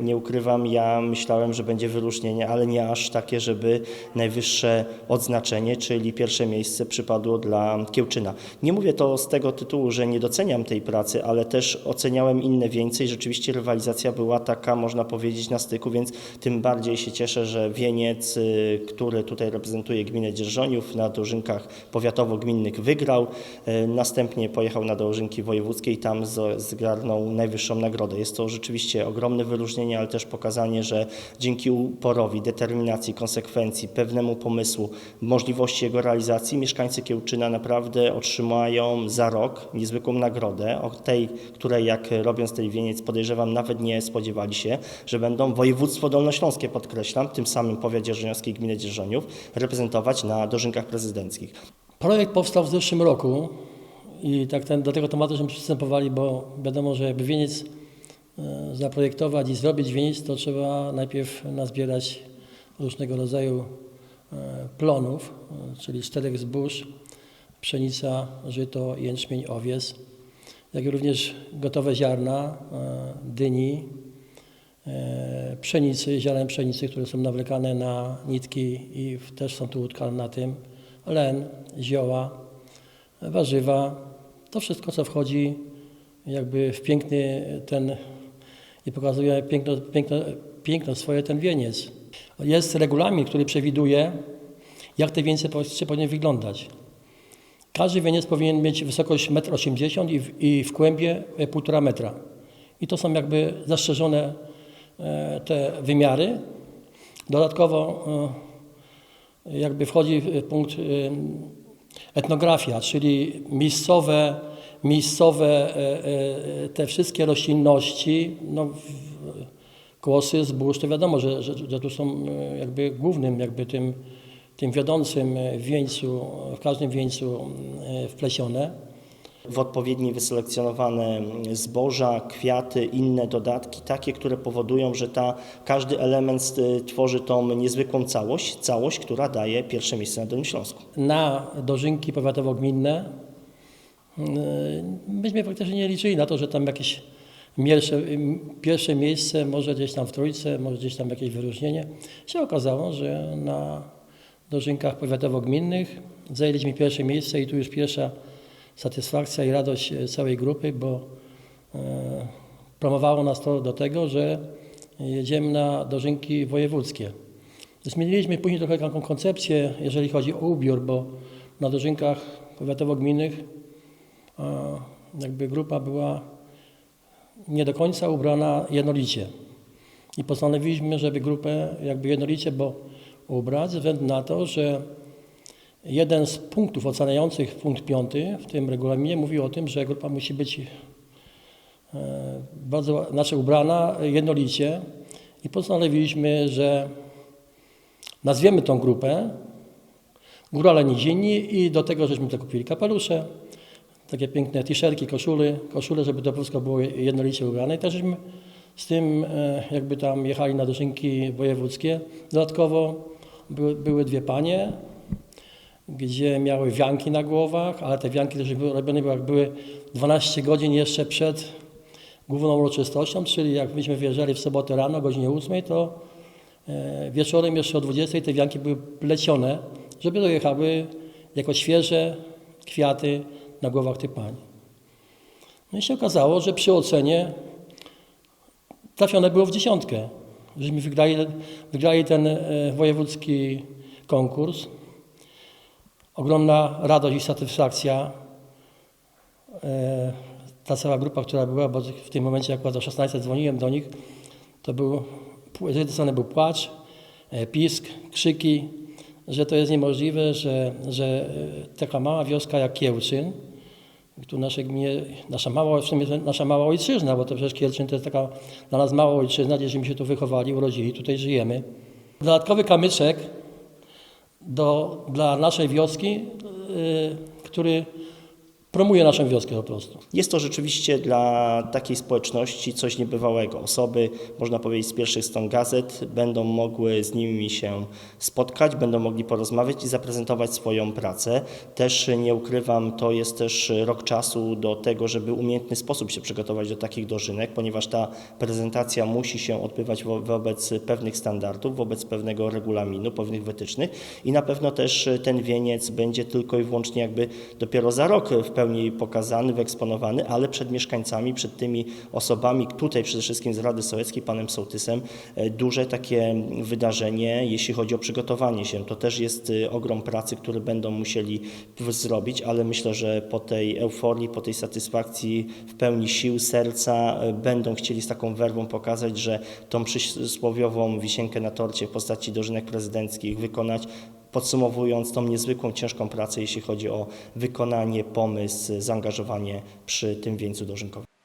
nie ukrywam, ja myślałem, że będzie wyróżnienie, ale nie aż takie, żeby najwyższe odznaczenie, czyli pierwsze miejsce przypadło dla Kiełczyna. Nie mówię to z tego tytułu, że nie doceniam tej pracy, ale też oceniałem inne więcej. Rzeczywiście rywalizacja była taka, można powiedzieć, na styku, więc tym bardziej się cieszę, że Wieniec, y, który tutaj reprezentuje gminę Dzierżoniów na dożynkach powiatowo-gminnych wygrał. Y, Następnie pojechał na dożynki wojewódzkie i tam zgarnął najwyższą nagrodę. Jest to rzeczywiście ogromne wyróżnienie, ale też pokazanie, że dzięki uporowi, determinacji, konsekwencji, pewnemu pomysłu, możliwości jego realizacji, mieszkańcy Kiełczyna naprawdę otrzymają za rok niezwykłą nagrodę, o tej, której jak robiąc ten wieniec podejrzewam nawet nie spodziewali się, że będą województwo dolnośląskie, podkreślam, tym samym powiat dzierżoniowski i gminę Dzierżoniów reprezentować na dożynkach prezydenckich. Projekt powstał w zeszłym roku i tak ten, do tego tematu żeśmy przystępowali, bo wiadomo, że żeby wieniec zaprojektować i zrobić wieniec, to trzeba najpierw nazbierać różnego rodzaju e, plonów, e, czyli czterech zbóż, pszenica, żyto, jęczmień, owies, jak również gotowe ziarna, e, dyni, e, pszenicy, ziaren pszenicy, które są nawlekane na nitki i też są tu utkane na tym, len, zioła, warzywa, to wszystko, co wchodzi jakby w piękny ten i pokazuje piękno, piękno, piękno swoje ten wieniec. Jest regulamin, który przewiduje, jak te wienice po- powinny wyglądać. Każdy wieniec powinien mieć wysokość 1,80 m i w, i w kłębie e, 1,5 metra. I to są jakby zastrzeżone e, te wymiary. Dodatkowo e, jakby wchodzi punkt e, etnografia, czyli miejscowe, miejscowe e, e, te wszystkie roślinności, no, kłosy, zbóż, to wiadomo, że, że, że tu są e, jakby głównym, jakby tym, tym wiodącym wieńcu, w każdym wieńcu wplesione. w odpowiednio wyselekcjonowane zboża, kwiaty, inne dodatki, takie, które powodują, że ta, każdy element tworzy tą niezwykłą całość, całość, która daje pierwsze miejsce na Dolnym Śląsku. na dożynki powiatowo-gminne. Yy, Myśmy faktycznie nie liczyli na to, że tam jakieś pierwsze, pierwsze miejsce, może gdzieś tam w trójce, może gdzieś tam jakieś wyróżnienie. Się okazało, że na dożynkach powiatowo-gminnych zajęliśmy pierwsze miejsce i tu już pierwsza satysfakcja i radość e, całej grupy, bo promowało nas to do tego, że jedziemy na dożynki wojewódzkie. Zmieniliśmy później trochę taką koncepcję, jeżeli chodzi o ubiór, bo na dożynkach powiatowo-gminnych jakby grupa była nie do końca ubrana jednolicie. I postanowiliśmy, żeby grupę jakby jednolicie, bo ubrać ze względu na to, że jeden z punktów oceniających, punkt piąty w tym regulaminie mówi o tym, że grupa musi być e, bardzo, znaczy ubrana jednolicie i postanowiliśmy, że nazwiemy tą grupę Górale Nizinni i do tego żeśmy zakupili kapelusze, takie piękne t-shirtki, koszule, koszule, żeby to wszystko było jednolicie ubrane. I też żeśmy z tym e, jakby tam jechali na dożynki wojewódzkie. Dodatkowo były, były dwie panie, gdzie miały wianki na głowach, ale te wianki też były robione jak były 12 godzin jeszcze przed główną uroczystością, czyli jak myśmy wyjeżdżali w sobotę rano o godzinie 8, to e, wieczorem jeszcze o 20 te wianki były plecione, żeby dojechały jako świeże kwiaty na głowach tych pań. No i się okazało, że przy ocenie trafione było w dziesiątkę. Żeśmy wygrali, wygrali ten e, wojewódzki konkurs. Ogromna radość i satysfakcja. E, ta cała grupa, która była, bo w tym momencie akurat o 16 dzwoniłem do nich, to był, z jednej strony był płacz, e, pisk, krzyki, że to jest niemożliwe, że, że e, taka mała wioska jak Kiełczyn, tu nasze gminie, nasza mała, w sumie nasza mała ojczyzna, bo to przecież Kielczyn to jest taka dla nas mała ojczyzna, gdzieśmy się tu wychowali, urodzili, tutaj żyjemy. Dodatkowy kamyczek do, dla naszej wioski, yy, który promuje naszą wioskę po prostu. Jest to rzeczywiście dla takiej społeczności coś niebywałego. Osoby, można powiedzieć, z pierwszych stron gazet będą mogły z nimi się spotkać, będą mogli porozmawiać i zaprezentować swoją pracę. Też nie ukrywam, to jest też rok czasu do tego, żeby umiejętny sposób się przygotować do takich dożynek, ponieważ ta prezentacja musi się odbywać wo- wobec pewnych standardów, wobec pewnego regulaminu, pewnych wytycznych i na pewno też ten wieniec będzie tylko i wyłącznie jakby dopiero za rok w pełni pokazany, wyeksponowany, ale przed mieszkańcami, przed tymi osobami, tutaj przede wszystkim z Rady Sołeckiej, panem Sołtysem, e, duże takie wydarzenie, jeśli chodzi o przygotowanie się. To też jest e, ogrom pracy, który będą musieli zrobić, ale myślę, że po tej euforii, po tej satysfakcji w pełni sił, serca e, będą chcieli z taką werwą pokazać, że tą przysłowiową wisienkę na torcie w postaci dożynek prezydenckich wykonać, podsumowując tą niezwykłą, ciężką pracę, jeśli chodzi o wykonanie, pomysł, zaangażowanie przy tym wieńcu dożynkowym.